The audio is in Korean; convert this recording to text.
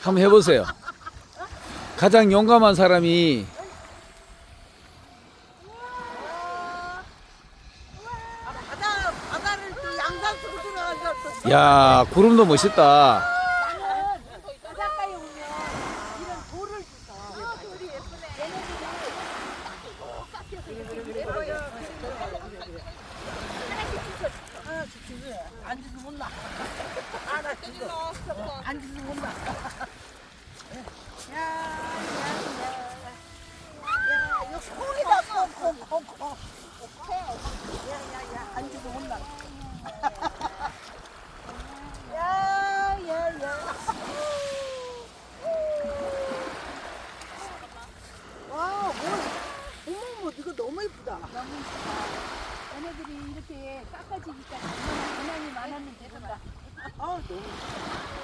한번 해보세요. 가장 용감한 사람이 야 구름도 멋있다. 아, 나 죽어. 못 나. 야, 야, 야. 야, 이거 콩이다, 콩, 콩, 콩, 콩. 야, 야, 야, 못 나. 야, 야, 야. 와, 뭐, 어머, 어머, 이거 너무 예쁘다. 너무 이쁘다. 얘네들이 이렇게 되더라. 아 너무